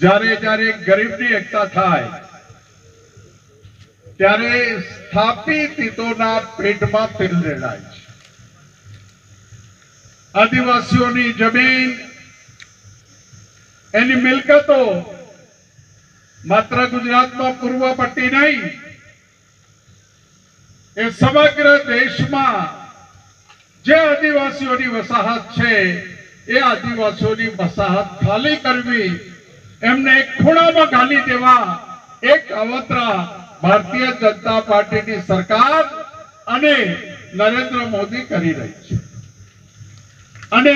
જ્યારે જ્યારે ગરીબની એકતા થાય, ત્યારે સ્થાપિત પેટમાં તેલ રેડાય છે. આદિવાસીઓની જમીન, એની મિલકતો માત્ર ગુજરાતમાં પૂર્વ પટ્ટી નહીં, એ સમગ્ર દેશમાં જે આદિવાસીઓની વસાહત છે, એ આદિવાસીઓની વસાહત ખાલી કરવી એમને એક ખૂણામાં ગાલી દેવા, એક અવતરા ભારતીય જનતા પાર્ટીની સરકાર અને નરેન્દ્ર મોદી કરી રહી છે. અને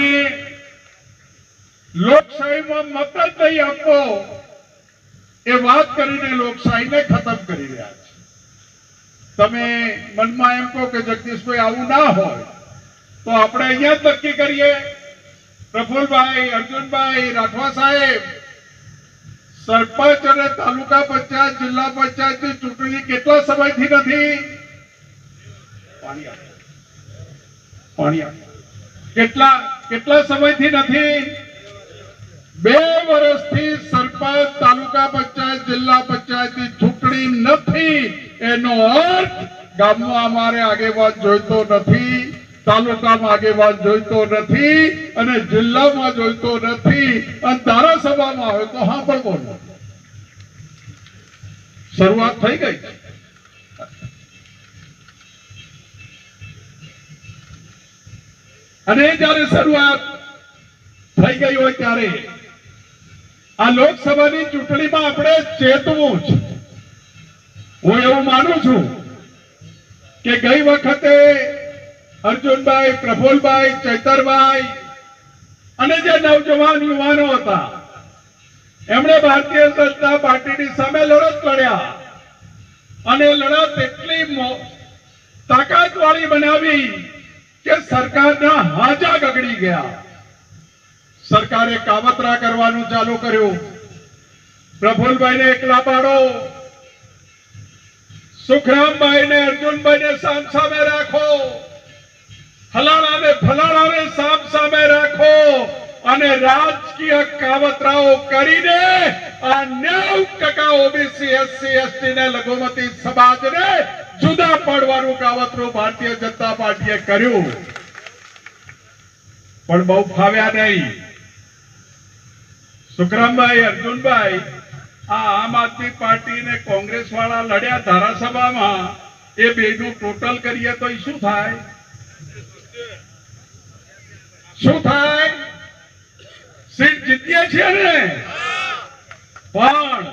લોકશાહીમાં મત જ નહીં આપવો એ વાત કરીને લોકશાહીને ખતમ કરી રહ્યા છે. તમે મનમાં એમ કહો કે જગદીશભાઈ આવું ના હોય, તો આપણે અહીંયા જ નક્કી કરીએ. પ્રફુલભાઈ, અર્જુનભાઈ, રાઠવા સાહેબ સરપંચ અને તાલુકા પંચાયત, જિલ્લા પંચાયતની ચૂંટણી કેટલા સમયથી નથી. કેટલા કેટલા સમયથી નથી? બે વર્ષથી સરપંચ, તાલુકા પંચાયત, જિલ્લા પંચાયતની ચૂંટણી નથી. એનો અર્થ ગામમાં અમારે આગેવાન જોઈતો નથી, તાલુકામાં આગેવાન જોઈતો નથી અને જિલ્લામાં જોઈતો નથી. અને બોલો શરૂઆત થઈ ગઈ. અને જ્યારે શરૂઆત થઈ ગઈ હોય ત્યારે આ લોકસભાની ચૂંટણીમાં આપણે ચેતવું જ. હું એવું માનું છું કે ગઈ વખતે અર્જુનભાઈ, પ્રફુલભાઈ, ચૈતરભાઈ અને જે નવજવાન યુવાનો હતા એમણે ભારતીય જનતા પાર્ટીની સામે લડત લડ્યા. અને લડત એટલી તાકાત વાળી બનાવી કે સરકારના હાજા ગગડી ગયા. સરકારે કાવતરા કરવાનું ચાલુ કર્યું. પ્રફુલભાઈને એકલા પાડો. સુખરામભાઈને, અર્જુનભાઈને સામ સામે રાખો. ફલાણાને ફલાણાને સામ સામે રાખો. અને રાજકીય કાવતરાઓ કરીને આ નેવ ટકા ઓબીસી, એસસી એસટી ને લઘુમતી સમાજને જુદા પાડવાનું કાવતરું ભારતીય જનતા પાર્ટીએ કર્યું. પણ બહુ ફાવ્યા નહીં. સુખરામભાઈ, અર્જુનભાઈ, આ આમ આદમી પાર્ટી ને કોંગ્રેસ વાળા લડ્યા ધારાસભામાં, એ બેનું ટોટલ કરીએ તો શું થાય? શું થાય? સીટ જીત્યા છે ને? પણ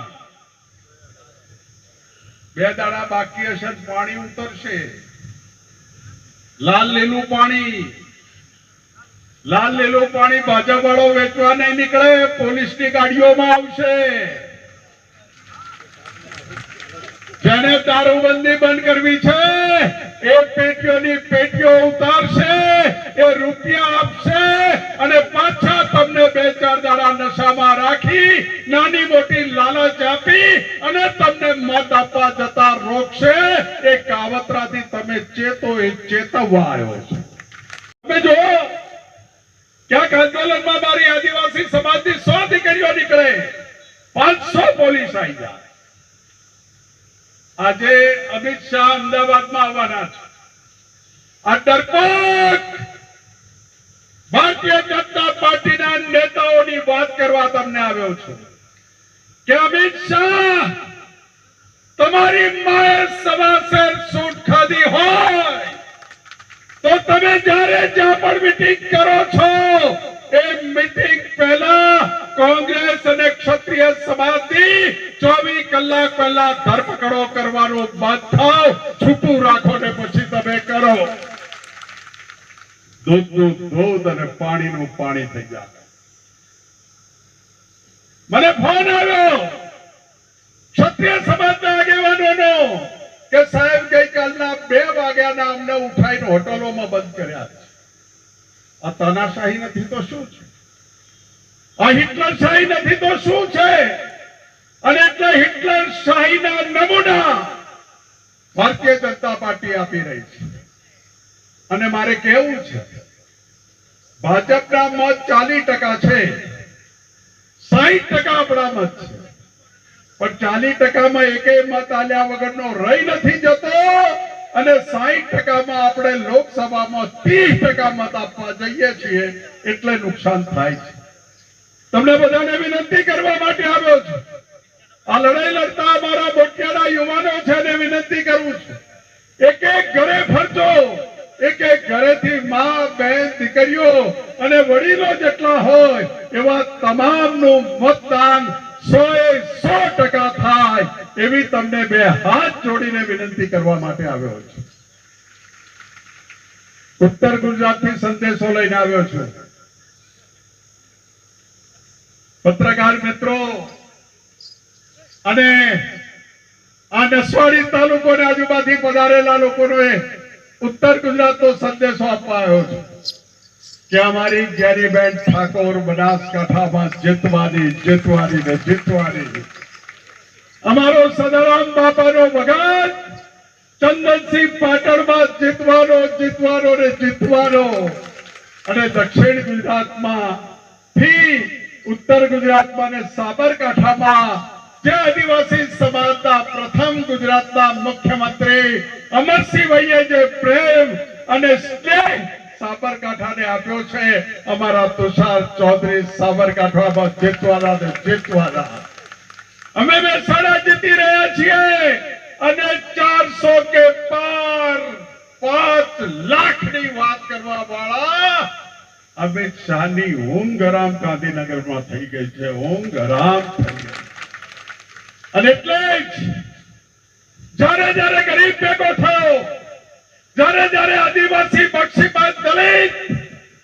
બે દાડા બાકી હશે પાણી ઉતરશે. લાલ લીલું પાણી. લાલ લીલું પાણી ભાજપ વાળો વેચવા નહીં નીકળે, પોલીસની ગાડીઓમાં આવશે. જેને દારૂબંધી બંધ કરવી છે એ પેટીઓની પેટીઓ ઉતારશે, એ રૂપિયા આપશે અને પાછા તમને બે ચાર દાડા નશામાં રાખી, નાની મોટી લાલચ આપી અને તમને મત આપવા જતા રોકશે. એ કાવતરાથી તમે ચેતો એ ચેતવવા આવ્યો છે. તમે જો ક્યાંક આંદોલનમાં મારી આદિવાસી સમાજની સો દીકરીઓ નીકળે, પાંચસો પોલીસ આવી જાય. આજે અમિત શાહ અમદાવાદમાં આવવાના છે. આ ડરપોક ભારતીય જનતા પાર્ટીના નેતાઓની વાત કરવા તમને આવ્યો છું કે અમિત શાહ તમારી માએ સવાસેર સૂટ ખાધી હોય તો તમે જ્યારે જ્યાં પણ મીટિંગ કરો છો, એ મીટિંગ પહેલા કોંગ્રેસ અને ક્ષત્રિય સમાજની ચોવીસ કલાક પહેલા ધરપકડો કરવાનું બંધ થાવ. છૂપું રાખો ને પછી તમે કરો. દૂધનું દૂધ અને પાણીનું પાણી થઈ જાય. મને ફોન આવ્યો. ક્ષત્રિય સમાજના આગેવાનોનો કે સાહેબ ગઈકાલના બે વાગ્યાના અમને ઉઠાઈને હોટલોમાં બંધ કર્યા છે. આ તાનાશાહી નથી તો શું છે? આ હિટલર શાહી નથી તો શું છે? અને એટલે હિટલર શાહીના નમૂના ભારતીય જનતા પાર્ટી આપી રહી છે. અને મારે કેવું છે, ભાજપના મત ચાલીસ ટકા છે, સાહીઠ ટકા આપણા મત છે. પણ ચાલીસ ટકામાં એકેય મત આલ્યા વગરનો રહી નથી જતો અને સાહીઠ ટકામાં આપણે લોકસભામાં ત્રીસ ટકા મત આપવા જઈએ છીએ એટલે નુકસાન થાય છે. તમને બધાને વિનંતી કરવા માટે આવ્યો છું. આ લડાઈ લડતા અમારા બોટિયાના યુવાનો છે એને વિનંતી કરું છું. એક એક ઘરે ફરજો. એક એક ઘરેથી માં બહેન દીકરીઓ અને વડીલો જેટલા હોય એવા તમામનું મતદાન સો એ સો ટકા થાય એવી તમને બે હાથ જોડીને વિનંતી કરવા માટે આવ્યો છું. ઉત્તર ગુજરાતથી સંદેશો લઈને આવ્યો છું. પત્રકાર મિત્રો, અને આ નસવાડી તાલુકો ને આજુબાજુ પધારેલા લોકોને ઉત્તર ગુજરાતનો સંદેશો આપવા આવ્યો છે કે અમારી જ્ઞાનીબેન ઠાકોર બનાસકાંઠામાં જીતવાની જીતવાની ને જીતવાની. અમારો સદારામ બાપાનો વગર ચંદનસિંહ પાટણમાં જીતવાનો જીતવાનો ને જીતવાનો. અને દક્ષિણ ગુજરાતમાં થી ઉત્તર ગુજરાતમાં સાબરકાંઠામાં જે આદિવાસી સમાજના પ્રથમ ગુજરાતના મુખ્યમંત્રી અમરસિંહભાઈએ જે પ્રેમ અને સ્નેહ સાબરકાંઠાને આપ્યો છે, અમારા તુષાર ચૌધરી સાબરકાંઠામાં જીતવાના ને જીતવાના. અમે મહેસાણા જીતી રહ્યા છીએ અને ચારસો કે પાર પાંચ લાખની વાત કરવા વાળા અમિત શાહની ઊંઘ હરામ ગાંધીનગરમાં થઈ ગઈ છે, ઊંઘ હરામ થઈ ગઈ. અને એટલે જ જ્યારે જ્યારે ગરીબ ભેગો થયો, જ્યારે જ્યારે આદિવાસી બક્ષીબાદ દલિત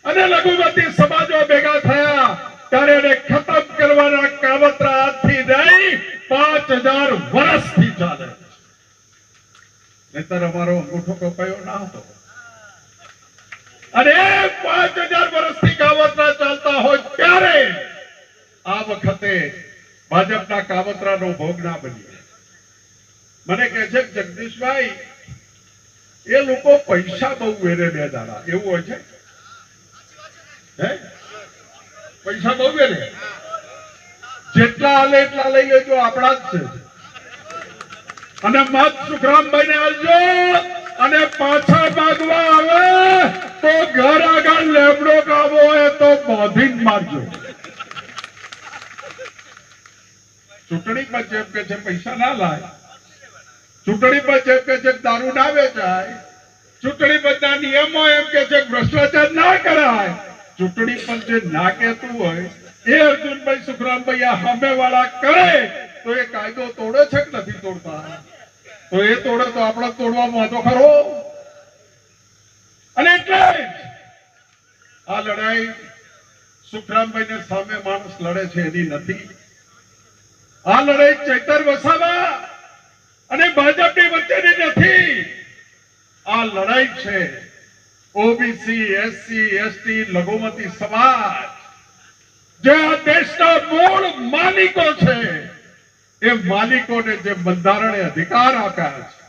અને લઘુમતી સમાજો ભેગા થયા, ત્યારે એને ખતમ કરવાના કાવતરા આજથી નહીં, પાંચ હજાર વર્ષથી ચાલે નહીતર અમારો અંગૂઠો કપાયો ના હતો. અને ત્યારે આ વખતે ભાજપના કાવતરાનો ભોગ ના બની મને કહે છે જગદીશભાઈ, એ લોકો પૈસા બહુ વેરે બે દાડા. એવું હોય છે? પૈસા બહુ વેરે? જેટલા હાલે એટલા લઈ લેજો, આપણા જ છે. અને મત સુખરામભાઈ ને આવજો અને પાછા ભાગવા આવે. તો ઘર આગળ લેબડો કાવો હોય તો બાંધી મારજો. ચૂંટણી પર જેમ કે છે પૈસા ના લાય. ચૂંટણી પર જેમ કે છે દારૂ ના વેચાય. ચૂંટણી પંચના નિયમો એમ કે છે ભ્રષ્ટાચાર ના કરાય. ચૂંટણી પંચે ના કહેતું હોય, એ અર્જુનભાઈ સુખરામભાઈ આ સામે વાળા કરે, તો એ કાયદો તોડે છે કે નથી તોડતા? તો એ તોડે તો આપણે તોડવામાં વાંધો ખરો? અને એટલે આ લડાઈ સુખરામભાઈ ને સામે માણસ લડે છે એની નથી. આ લડાઈ ચૈતર વસાવા અને ભાજપની વચ્ચેની નથી. આ લડાઈ છે ઓબીસી, એસસી, એસટી, લઘુમતી સમાજ. જે આ દેશના મૂળ માલિકો છે, એ માલિકોને જે બંધારણે અધિકાર આપ્યા છે,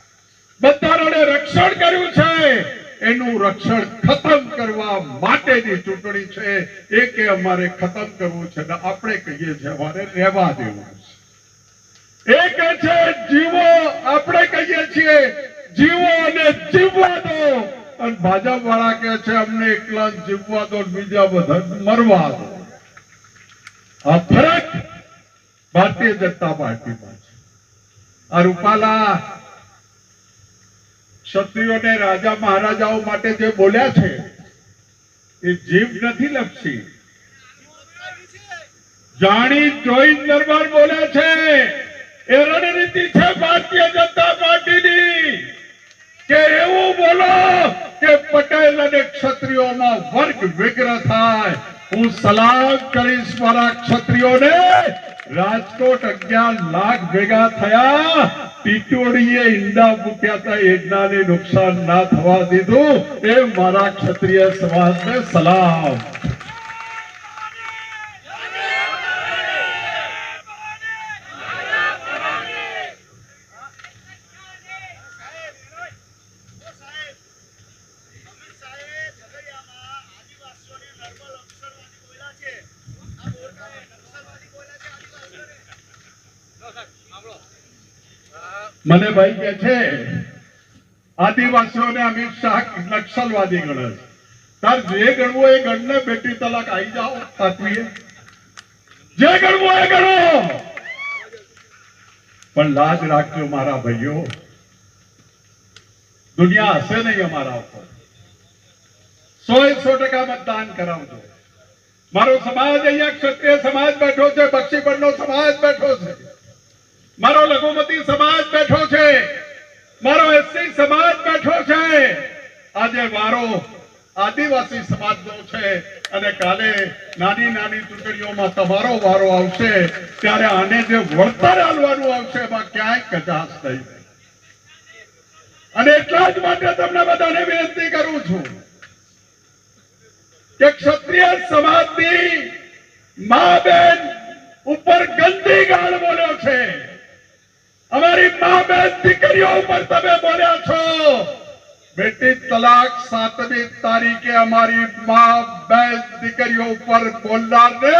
બંધારણે રક્ષણ કર્યું છે એનું રક્ષણ ખતમ કરવા માટેની ચૂંટણી છે, એ કે અમારે ખતમ કરવું છે આપણે કહીએ છીએ, અમારે રહેવા દેવું છે. એ કે છે, જીવો આપણે કહીએ છીએ, જીવો અને જીવવા દો. અને ભાજપ વાળા કે છે, અમને એકલા જીવવા દો બીજા બધા મરવા દો. આ ફરક ભારતીય જનતા પાર્ટીમાં છે. આ રૂપાલા ક્ષત્રિયોને રાજા મહારાજાઓ માટે જે બોલ્યા છે, એ જીભ નથી લપસી. જાણી જોઈ દરબાર બોલ્યા છે, એ રણનીતિ છે ભારતીય જનતા પાર્ટીની. કે એવું બોલો કે પટેલ અને ક્ષત્રિયોમાં વર્ગ વિગ્રહ થાય. હું સલામ કરીશ મારા ક્ષત્રિયોને. રાજકોટ અગિયાર લાખ ભેગા થયા. ટીટોડીએ ઈંડા મૂક્યા હતા એકનાને નુકસાન ના થવા દીધું. એ મારા ક્ષત્રિય સમાજને સલામ મને ભાઈ કે છે, આદિવાસીઓને અમિત શાહ નક્સલવાદી ગણે તાર જે ગણવું એ ગણને બેટી તલાક આવી જાઓ સાતવીએ જે ગણવું એ ગણો. પણ લાજ રાખજો મારા ભાઈઓ. દુનિયા હશે નહીં અમારા ઉપર. સો સો ટકા મતદાન કરાવજો. મારો સમાજ અહીંયા ક્ષત્રિય સમાજ બેઠો છે બક્ષીપણનો સમાજ બેઠો છે. મારો લઘુમતી સમાજ બેઠો છે. મારો એસસી સમાજ બેઠો છે. આજે વારો આદિવાસી સમાજનો છે અને કાલે નાની નાની ચૂંટણીઓમાં તમારો વારો આવશે. ત્યારે આને જે વળતર આલવાનું આવશે, એમાં ક્યાંય કચાશ નહીં. અને એટલા જ માટે તમને બધાને વિનંતી કરું છું કે ક્ષત્રિય સમાજની મા બેન ઉપર ગંદી ગાળ બોલ્યો છે અમારી મા બેન દીકરીઓ ઉપર તમે બોલ્યા છો. બેટી તલાક સાતમી તારીખે અમારી મા બે દીકરીઓ ઉપર બોલનારને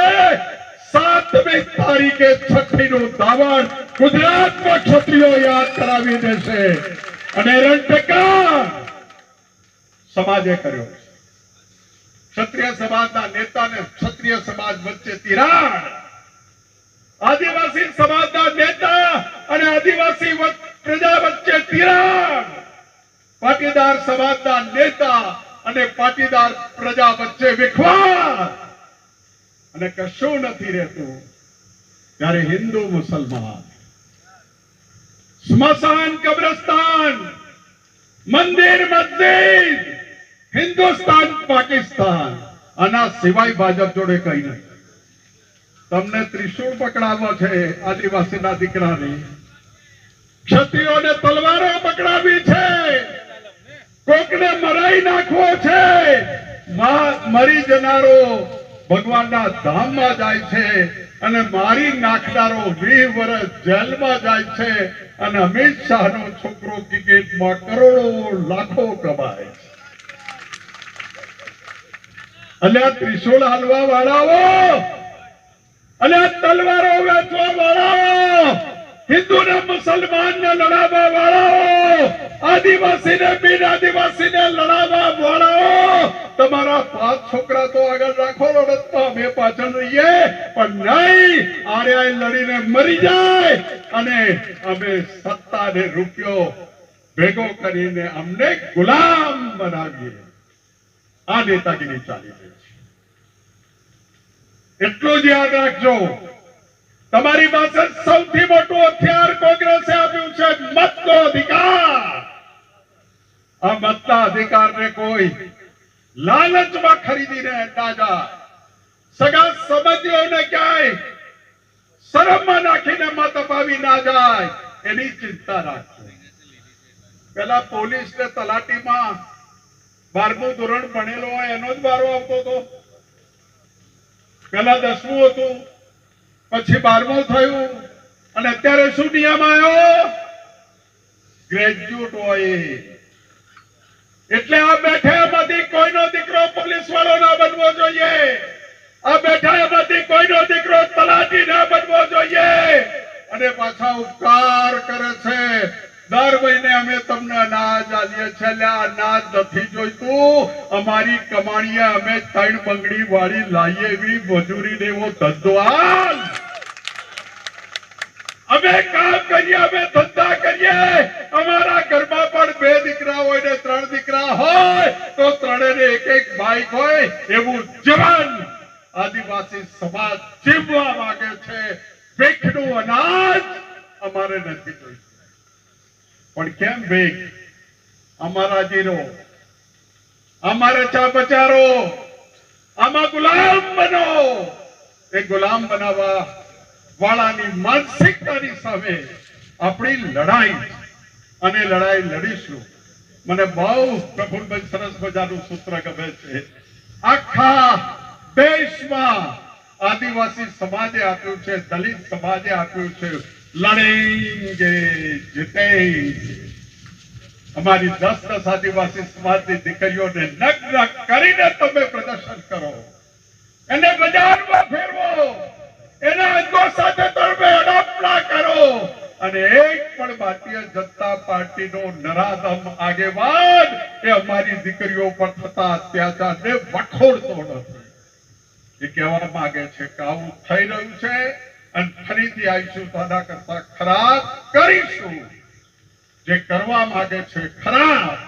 સાતમી તારીખે છઠ્ઠી નું દાવણ ગુજરાતમાં ક્ષત્રિયો યાદ કરાવી દેશે. અને રણટકા સમાજે કર્યો ક્ષત્રિય સમાજના નેતા ને ક્ષત્રિય સમાજ વચ્ચે તિરાડ. આદિવાસી સમાજના નેતા અને આદિવાસી વ- પ્રજા વચ્ચે તિરાડ. પાટીદાર સમાજના નેતા અને પાટીદાર પ્રજા વચ્ચે વિખવાદ. અને કશું નથી રહેતું ત્યારે હિન્દુ મુસલમાન. સ્મશાન, કબ્રસ્તાન, મંદિર, મસ્જિદ, હિન્દુસ્તાન, પાકિસ્તાન. આના સિવાય ભાજપ જોડે કઈ નહીં તમને ત્રિશૂળ પકડાવો છે આદિવાસીના દીકરાને. ક્ષત્રિયોને તલવારો પકડાવી છે. કોકને મરાઈ નાખવો છે. મરી જનારો ભગવાનના ધામમાં જાય છે અને મારી નાખનારો વીસ વર્ષ જેલમાં જાય છે અને અમિત શાહનો છોકરો ક્રિકેટમાં કરોડો લાખો કમાય અને આ ત્રિશૂળ હાલવા વાળાઓ, અને તલવારો વેચવા વાળાઓ હિન્દુ ને મુસલમાન ને લડાવવા વાળાઓ આદિવાસી ને બિન આદિવાસી ને લડાવવા વાળાઓ, તમારા પાંચ છોકરા તો આગળ રાખો લડતમાં અમે પાછળ રહીએ, પણ નહીં, આર્યાએ લડીને મરી જાય અને અમે સત્તા ને રૂપિયો ભેગો કરીને અમને ગુલામ બનાવીએ. આ નેતાગીરી ચાલી રહી છે. એટલું જ યાદ રાખજો. તમારી પાસે સૌથી મોટું હથિયાર કોંગ્રેસે આપ્યું છે મતનો અધિકાર આ મતના અધિકારને કોઈ લાલચમાં ખરીદી ના જાય સગા સંબંધીઓને ક્યાંય શરમમાં નાખીને મત અપાવી ના જાય, એની ચિંતા રાખજો. પેલા પોલીસ ને તલાટીમાં બારમું ધોરણ ભણેલો હોય, એનો જ વારો આવતો હતો. પેલા દસમું હતું, પછી બારમું થયું, અને અત્યારે શું નિયમ આવ્યો? ગ્રેજ્યુએટ હોય. એટલે આ બેઠા એમાંથી કોઈનો દીકરો પોલીસ વાળો ના બનવો જોઈએ. આ બેઠા એમાંથી કોઈનો દીકરો તલાટી ના બનવો જોઈએ. અને પાછા ઉપકાર કરે છે. દર મહિને અમે તમને અનાજ આલીએ છીએ. અનાજ નથી જોઈતું. અમારી કમાણીએ અમે ત્રણ બંગડી વાળી લાવીએ એવી મજૂરી એવો ધંધો. અમે કામ કરીએ, અમે ધંધા કરીએ. અમારા ઘરમાં પણ બે દીકરા હોય ને ત્રણ દીકરા હોય, તો ત્રણેને એક એક બાઈક હોય એવું જવાન આદિવાસી સમાજ જીવવા માંગે છે. ભીખનું અનાજ અમારે નથી જોઈતું. પણ કેમ ભીખ? અમારા જીરો અમારે ચા બચારો, આમાં ગુલામ બનો. એ ગુલામ બનાવવા વાળાની માનસિકતાની સામે આપણી લડાઈ. અને લડાઈ લડીશું. મને બહુ પ્રફુલભાઈ સરસ મજાનું સૂત્ર ગમે છે. આખા દેશમાં આદિવાસી સમાજે આપ્યું છે, દલિત સમાજે આપ્યું છે, લડેંગે, જીતેંગે. અમારી દસ દસ આદિવાસી સમાજની દીકરીઓને નગ્ન કરીને તમે પ્રદર્શન કરો. એને બજારમાં ફેરવો. એના સાથે તમે કરો. અને એક પણ ભારતીય જનતા પાર્ટીનો નરાધમ આગેવાન એ અમારી દીકરીઓ પર થતા અત્યાચારને વખોડતો નથી. એ કહેવા માંગે છે કે આવું થઈ રહ્યું છે અને ફરીથી આવીશું તો આના કરતા ખરાબ કરીશું. જે કરવા માંગે છે ખરાબ,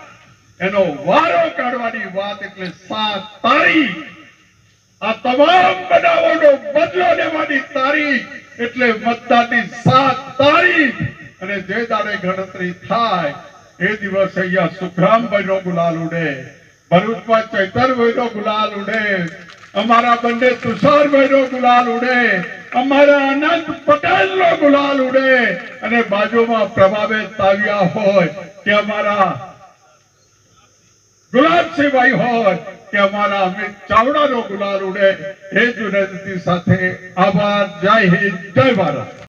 એનો વારો કાઢવાની વાત એટલે સાત તારીખ. આ તમામ બનાવોનો બદલો લેવાની તારીખ એટલે મતદાનની સાત અને જે દાડે ગણતરી થાય, એ દિવસ અહીંયા સુખરામભાઈ નો ગુલાલ ઉડે. ભરૂચમાં ચૈતરભાઈ નો ગુલાલ ઉડે. અમારા બંને તુષારભાઈ નો ગુલાલ ઉડે. અમારા અનંત પટેલ નો ગુલાલ ઉડે. અને બાજુમાં પ્રભાબેન તાવ્યા હોય કે અમારા ગુલાબસિંહભાઈ હોય કે અમારા અમિત ચાવડાનો ગુલાલ ઉડે. એ જ સાથે આભાર. જય હિન્દ. જય ભારત.